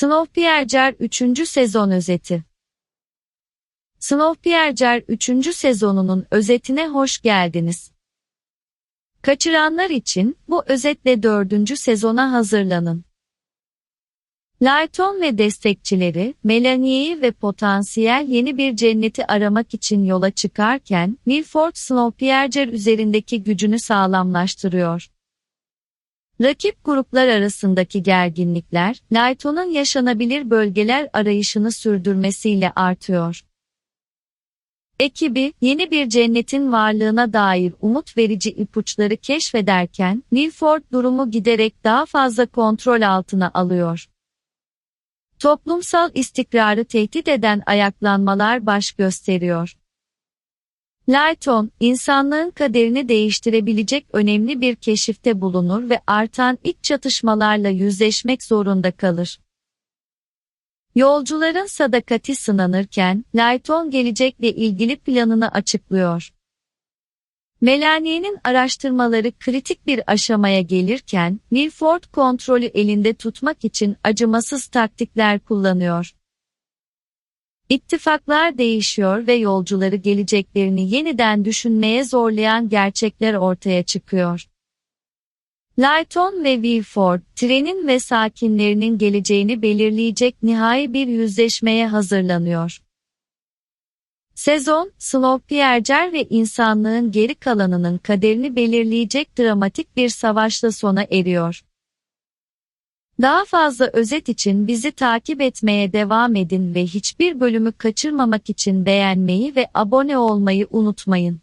Snowpiercer 3. sezon özeti Snowpiercer 3. sezonunun özetine hoş geldiniz. Kaçıranlar için bu özetle 4. sezona hazırlanın. Layton ve destekçileri Melanie'yi ve potansiyel yeni bir cenneti aramak için yola çıkarken Milford Snowpiercer üzerindeki gücünü sağlamlaştırıyor. Rakip gruplar arasındaki gerginlikler, Layton'un yaşanabilir bölgeler arayışını sürdürmesiyle artıyor. Ekibi, yeni bir cennetin varlığına dair umut verici ipuçları keşfederken, Milford durumu giderek daha fazla kontrol altına alıyor. Toplumsal istikrarı tehdit eden ayaklanmalar baş gösteriyor. Layton, insanlığın kaderini değiştirebilecek önemli bir keşifte bulunur ve artan iç çatışmalarla yüzleşmek zorunda kalır. Yolcuların sadakati sınanırken, Layton gelecekle ilgili planını açıklıyor. Melanie'nin araştırmaları kritik bir aşamaya gelirken, Milford kontrolü elinde tutmak için acımasız taktikler kullanıyor. İttifaklar değişiyor ve yolcuları geleceklerini yeniden düşünmeye zorlayan gerçekler ortaya çıkıyor. Layton ve Wilford, trenin ve sakinlerinin geleceğini belirleyecek nihai bir yüzleşmeye hazırlanıyor. Sezon, Snowpiercer ve insanlığın geri kalanının kaderini belirleyecek dramatik bir savaşla sona eriyor. Daha fazla özet için bizi takip etmeye devam edin ve hiçbir bölümü kaçırmamak için beğenmeyi ve abone olmayı unutmayın.